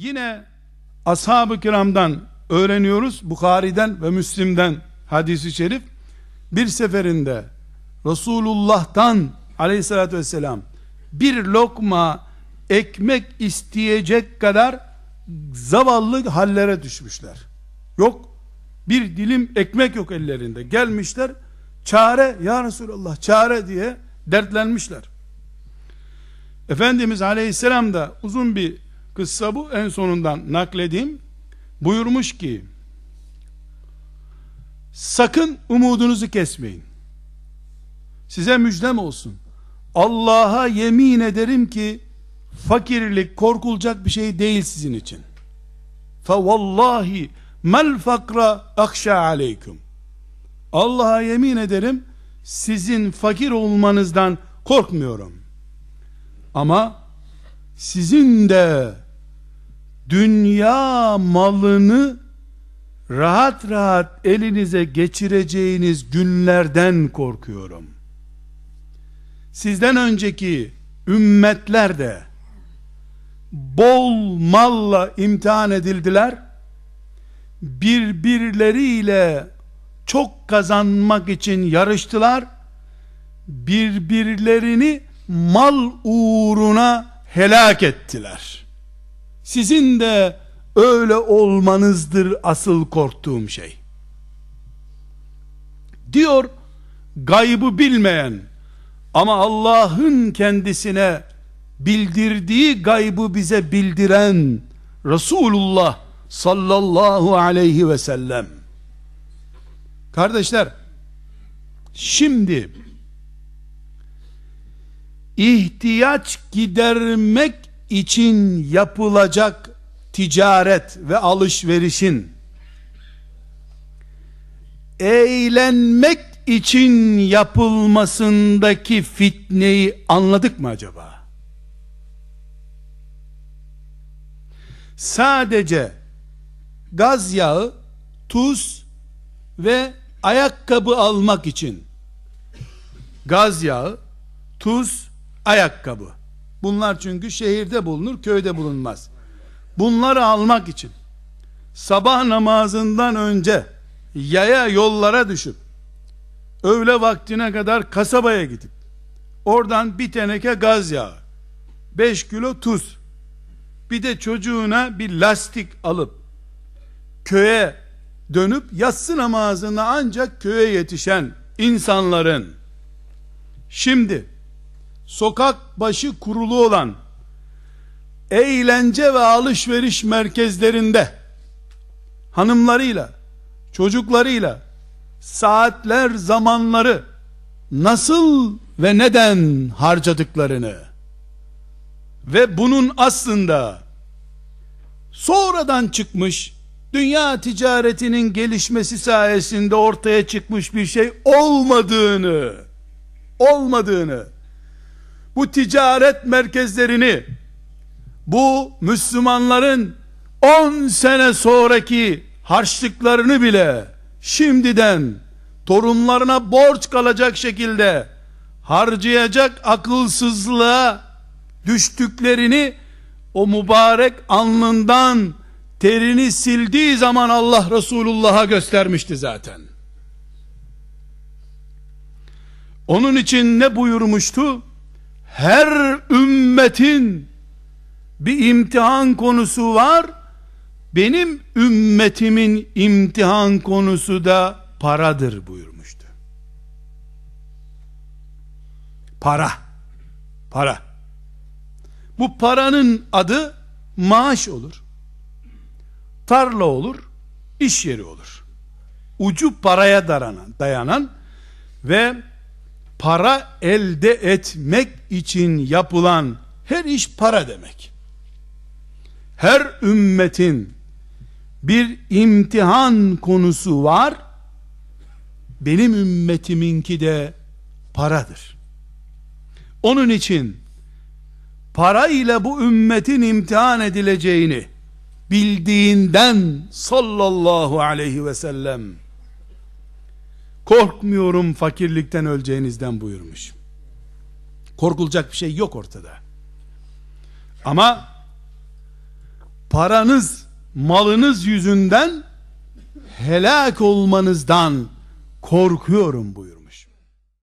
Yine ashab-ı kiramdan öğreniyoruz. Bukhari'den ve Müslim'den hadisi şerif. Bir seferinde Resulullah'tan aleyhissalatü vesselam bir lokma ekmek isteyecek kadar zavallı hallere düşmüşler. Yok bir dilim ekmek yok ellerinde. Gelmişler çare ya Resulallah çare diye dertlenmişler. Efendimiz aleyhisselam da uzun bir kıssa bu en sonundan nakledeyim. Buyurmuş ki sakın umudunuzu kesmeyin. Size müjdem olsun. Allah'a yemin ederim ki fakirlik korkulacak bir şey değil sizin için. Fe vallahi mel fakra akşa aleyküm. Allah'a yemin ederim sizin fakir olmanızdan korkmuyorum. Ama sizin de dünya malını rahat rahat elinize geçireceğiniz günlerden korkuyorum. Sizden önceki ümmetler de bol malla imtihan edildiler. Birbirleriyle çok kazanmak için yarıştılar. Birbirlerini mal uğruna helak ettiler. Sizin de öyle olmanızdır asıl korktuğum şey. Diyor gaybı bilmeyen ama Allah'ın kendisine bildirdiği gaybı bize bildiren Resulullah sallallahu aleyhi ve sellem. Kardeşler, şimdi ihtiyaç gidermek için yapılacak ticaret ve alışverişin eğlenmek için yapılmasındaki fitneyi anladık mı acaba? Sadece gaz yağı, tuz ve ayakkabı almak için gaz yağı, tuz, ayakkabı. Bunlar çünkü şehirde bulunur, köyde bulunmaz. Bunları almak için sabah namazından önce yaya yollara düşüp öğle vaktine kadar kasabaya gidip oradan bir teneke gaz yağı 5 kilo tuz bir de çocuğuna bir lastik alıp köye dönüp yatsı namazına ancak köye yetişen insanların şimdi sokak başı kurulu olan eğlence ve alışveriş merkezlerinde hanımlarıyla çocuklarıyla saatler zamanları nasıl ve neden harcadıklarını ve bunun aslında sonradan çıkmış dünya ticaretinin gelişmesi sayesinde ortaya çıkmış bir şey olmadığını olmadığını bu ticaret merkezlerini bu Müslümanların 10 sene sonraki harçlıklarını bile şimdiden torunlarına borç kalacak şekilde harcayacak akılsızlığa düştüklerini o mübarek alnından terini sildiği zaman Allah Resulullah'a göstermişti zaten. Onun için ne buyurmuştu? Her ümmetin bir imtihan konusu var. Benim ümmetimin imtihan konusu da paradır buyurmuştu. Para. Para. Bu paranın adı maaş olur. Tarla olur. iş yeri olur. Ucu paraya dayanan, dayanan ve para elde etmek için yapılan her iş para demek. Her ümmetin bir imtihan konusu var. Benim ümmetiminki de paradır. Onun için para ile bu ümmetin imtihan edileceğini bildiğinden sallallahu aleyhi ve sellem korkmuyorum fakirlikten öleceğinizden buyurmuş. Korkulacak bir şey yok ortada. Ama paranız, malınız yüzünden helak olmanızdan korkuyorum buyurmuş.